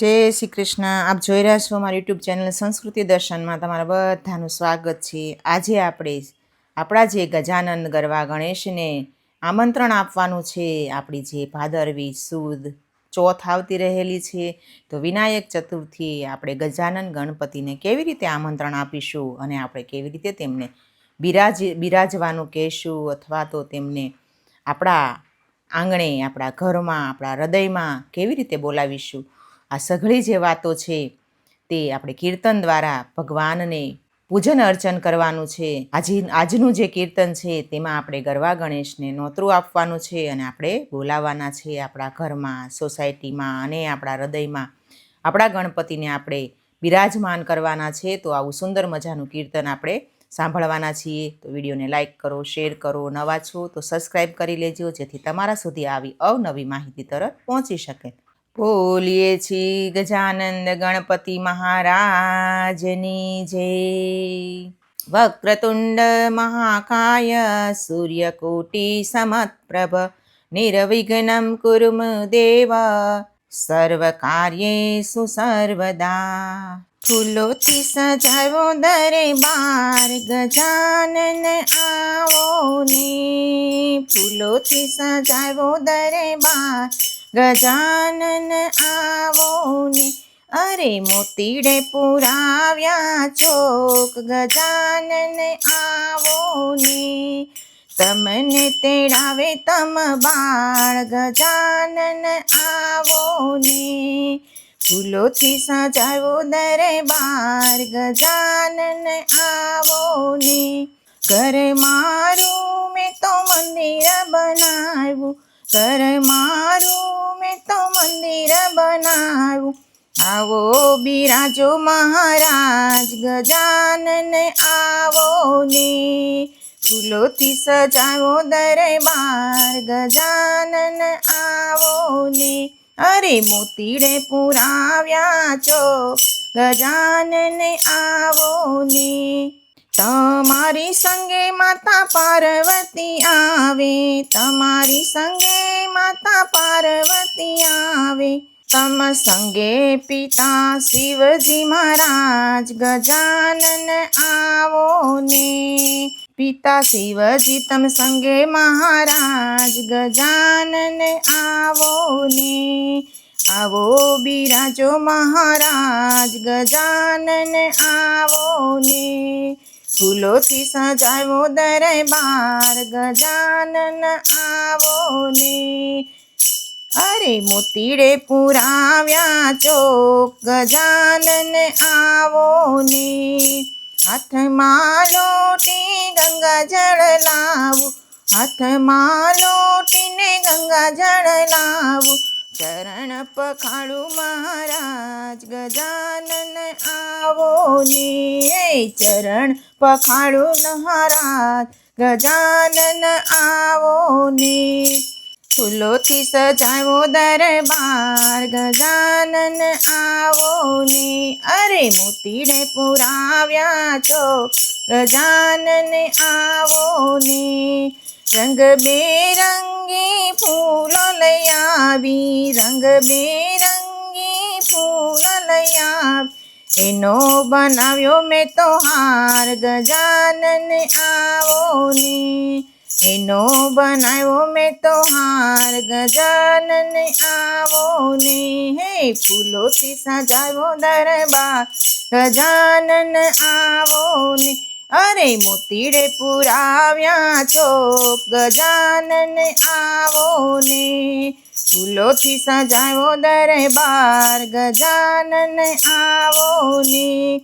જય શ્રી કૃષ્ણ. આપ જોઈ રહ્યા છો મારી યુટ્યુબ ચેનલ સંસ્કૃતિ દર્શનમાં. તમારા બધાનું સ્વાગત છે. આજે આપણે આપણા જે ગજાનંદ ગરવા ગણેશને આમંત્રણ આપવાનું છે, આપણી જે ભાદરવી સુદ ચોથ આવતી રહેલી છે, તો વિનાયક ચતુર્થી આપણે ગજાનંદ ગણપતિને કેવી રીતે આમંત્રણ આપીશું અને આપણે કેવી રીતે તેમને બિરાજ, બિરાજવાનું કહેશું અથવા તો તેમને આપણા આંગણે, આપણા ઘરમાં, આપણા હૃદયમાં કેવી રીતે બોલાવીશું આ સઘળી જે વાતો છે તે આપણે કીર્તન દ્વારા ભગવાનને પૂજન અર્ચન કરવાનું છે. આજે, આજનું જે કીર્તન છે તેમાં આપણે ગરવા ગણેશને નોતરું આપવાનું છે અને આપણે બોલાવવાના છે આપણા ઘરમાં, સોસાયટીમાં અને આપણા હૃદયમાં. આપણા ગણપતિને આપણે બિરાજમાન કરવાના છે તો આવું સુંદર મજાનું કીર્તન આપણે સાંભળવાના છીએ. તો વિડીયોને લાઇક કરો, શેર કરો, નવા છો તો સબસ્ક્રાઈબ કરી લેજો જેથી તમારા સુધી આવી અવનવી માહિતી તરત પહોંચી શકે. બોલીએ છીએ ગજાનંદ ગણપતિ મહારાજની જય. વક્રતુંડ મહાકાય, સૂર્યકોટી સમત્પ્રભ નિર્વિઘ્નમ કુરુમ દેવ. સર્વકાર્યેષુ સર્વદા. ફૂલોથી સજાવો દરબાર, ગજાનન આવો ને. ફૂલોથી સજાવો દરબાર, ગજાનન આવો ને. અરે મોતીડે પુરાવ્યા ચોક, ગજાનન આવો ને. તમને તેડાવે તમ બાળ, ગજાનન આવો ને. ફૂલોથી સજાવો દરબાર, ગજાનન આવો ને. કર મારું મેં તો મંદિર બનાવ્યું કર મારું મેં તો મંદિર બનાવ્યું. આવો બિરાજો મહારાજ, ગજાનન આવો ને. ફૂલોથી સજાવો દરબાર, ગજાનન આવો ને. અરે મોતીડે પુરાવ્યા છો. ગજાનને આવો ને. તમારી સંગે માતા પાર્વતી આવે. તમારી સંગે માતા પાર્વતી આવે. તમ સંગે પિતા શિવજી મહારાજ ગજાનન આવો ને. પિતા શિવજી તમ સંગે મહારાજ ગજાનન આવો ને આવો બિરાજો મહારાજ ગજાનન આવો ને ફૂલોથી સજાવો દરબાર ગજાનન આવો ને અરે મોતીડે પુરાવ્યા ચોક ગજાનન આવો ને હાથમાં લોટી ગંગા જળ લાવું. હાથમાં લોટીને ગંગા જળ લાવું. ચરણ પખાડું મહારાજ ગજાનન આવો ને ચરણ પખાડું મહારાજ ગજાનન ને ફૂલોથી સજાવો દરબાર, ગજાનન આવો ને. અરે મોતીને પુરાવ્યા છો, ગજાનન આવો ને. રંગ બેરંગી ફૂલો લઈ આવી રંગ બેરંગી ફૂલો લઈ આવી. એનો બનાવ્યો મેં તો હાર, ગજાનન આવો ને. એનો બનાવ્યો મેં તો હાર, ગજાનન આવો ને, હે, ફૂલોથી સજાવ્યો દરબાર. ગજાનન આવો ને, અરે, મોતીડે પુરાવ્યા ચોક. ગજાનન આવો ને, ફૂલોથી સજાવ્યો દરબાર. ગજાનન આવો ને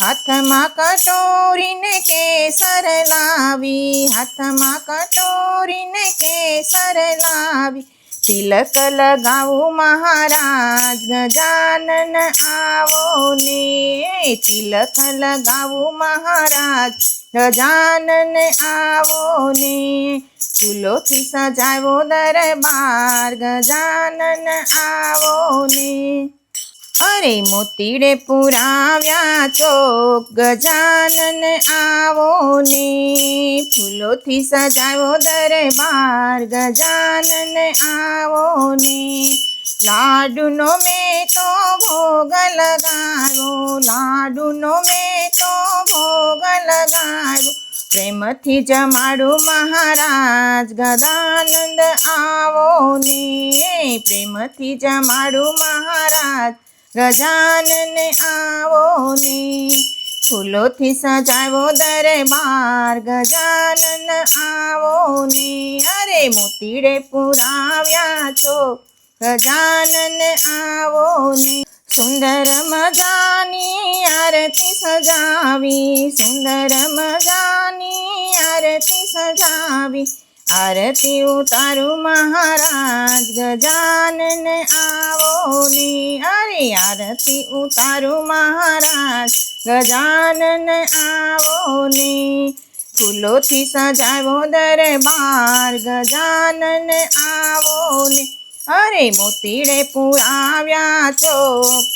હાથમાં કટોરીને કેસર લાવી, હાથમાં કટોરીને કેસર લાવી. તિલક લગાવું મહારાજ, ગજાનન આવો ને. તિલક લગાવું મહારાજ, ગજાનન આવો ને. ફૂલોથી સજાવો દરબાર, ગજાનન આવો ને. અરે મોતીડે પુરાવ્યા ચોક, ગજાનન આવો ને. ફૂલોથી સજાવો દરબાર, ગજાનન આવો ને. લાડુનો મેં તો લગાવ્યો, લાડુનો મેં તો ભોગ લગાવ્યો. પ્રેમથી જમાડું મહારાજ, ગદાનંદ આવો ને. પ્રેમથી જમાડું મહારાજ ગજાનન આવો ને, ફૂલોથી સજાવો દરબાર. ગજાનન આવો ને, અરે મોતીડે પુરાવ્યા છો. ગજાનન આવો ને, સુંદર મજાની આરતી સજાવી. સુંદર મજાની આરતી સજાવી. આરતી ઉતારું મહારાજ, ગજાનન આવો ને અરે આરતી ઉતારું મહારાજ, ગજાનન આવો ને. ફૂલોથી સજાવો દરબાર, ગજાનન આવો ને. અરે મોતીડે પુરાવ્યા છો,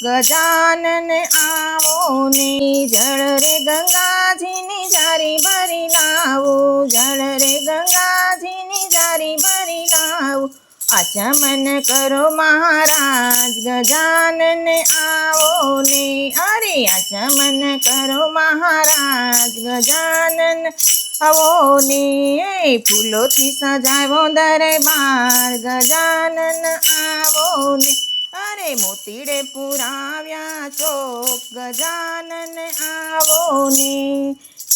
ગજાનન આવો ને જળ રે ગંગાજીની જારી ભરી લાવો, જળ રે ગંગાજીની જારી ભરી લાવો. આચમન કરો મહારાજ, ગજાનન આવો ને અરે આચમન કરો મહારાજ, ગજાનન આવો ને ફૂલોથી સજાવો દરબાર, ગજાનન આવો ને અરે મોતીડે પુરાવ્યા ચોક, ગજાનન આવો ને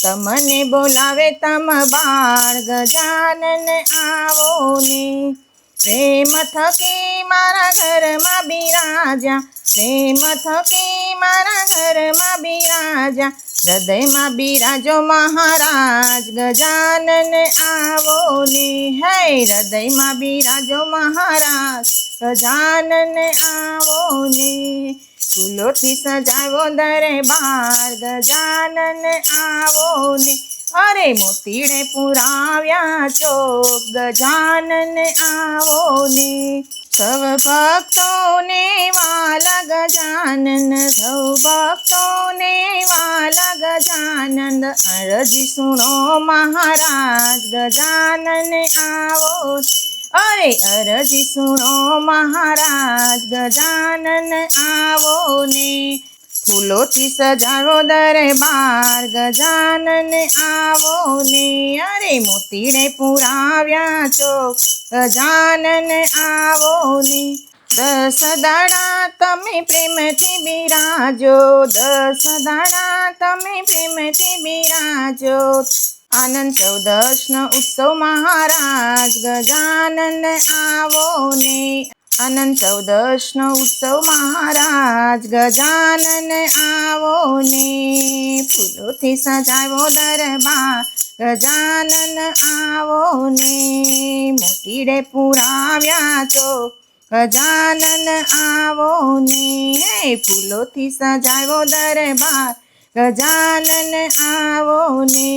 તમને બોલાવે તમ બાર, ગજાનન આવો ને પ્રેમ થકી મારા ઘરમાં બિરાજા પ્રેમ થકી મારા ઘરમાં બિરાજા હૃદયમાં બિરાજો મહારાજ ગજાનન આવો ને હે હૃદયમાં બિરાજો મહારાજ ગજાનન આવો ને ફૂલોથી સજાવો દરબાર ગજાનન આવો ને અરે મોતીડે પુરાવ્યા ચોક ગજાનન આવો ને સૌ ભક્તોને વાલા ગજાનન સૌ ભક્તોને વાલા ગજાનંદ અરજી સુણો મહારાજ ગજાનન આવો. અરે અરજી સુણો મહારાજ ગજાનન આવો ને ફૂલોથી સજાવો દરબાર, ગજાનન આવો ને. અરે મોતીને પુરાવ્યા ચોક ગજાનન આવો ને. દસ દાડા તમે પ્રેમથી બિરાજો, દસ દાડા તમે પ્રેમથી બિરાજો. આનંદ ચૌદશનો ઉત્સવ મહારાજ ગજાનંદ આવો ને. આનંદ ચૌદશનો ઉત્સવ મહારાજ ગજાનન આવો ને. ફૂલોથી સજાવો દરબાર, ગજાનન આવો ને. મોટીડે પુરાવ્યા છો ગજાનન આવો ને. ફૂલોથી સજાવો દરબાર, ગજાનન આવો ને.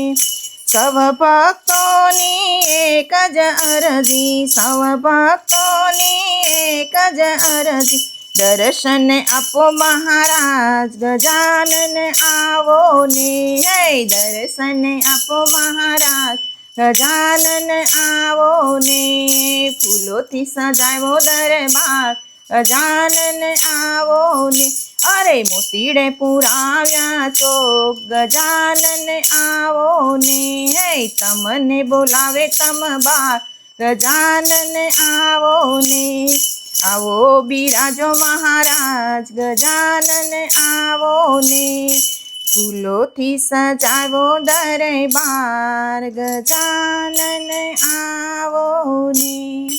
સવ ભક્તોની એક જ અરજી, સવ ભક્તોની એક જ અરજી. દર્શન આપો મહારાજ, ગજાનન આવો ને હે દર્શન આપો મહારાજ, ગજાનન આવો ને ફૂલોથી સજાવો દરબાર, ગજાનન આવો ને અરે મોતીડે પુરાવ્યા ચોક ગજાનન આવો ને. હે, તમને બોલાવે તમ બાર, ગજાનન આવો ને. આવો બિરાજો મહારાજ, ગજાનન આવો ને. ફૂલોથી સજાવો દરબાર, ગજાનન આવો ને.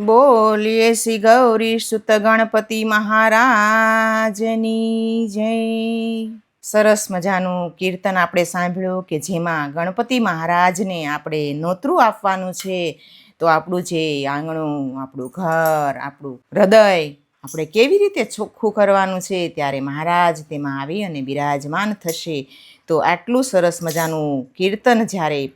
બોલીએ શ્રી ગૌરી સુત ગણપતિ મહારાજની, જય. સરસ મજાનું કીર્તન આપણે સાંભળ્યું કે જેમાં ગણપતિ મહારાજને આપણે નોતરું આપવાનું છે. તો આપણું જે આંગણું, આપણું ઘર, આપણું હૃદય, આપણે કેવી રીતે ચોખ્ખું કરવાનું છે, ત્યારે મહારાજ તેમાં આવી અને બિરાજમાન થશે. તો આટલું સરસ મજાનું કીર્તન જ્યારે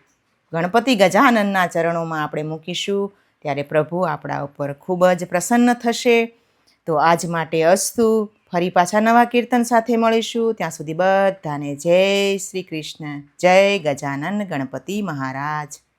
ગણપતિ ગજાનનના ચરણોમાં આપણે મૂકીશું. ત્યારે પ્રભુ આપણા ઉપર ખૂબ જ પ્રસન્ન થશે. તો આજ માટે અસ્તુ, ફરી પાછા નવા કીર્તન સાથે મળીશું. ત્યાં સુધી બધાને જય શ્રી કૃષ્ણ. જય ગજાનન ગણપતિ મહારાજ.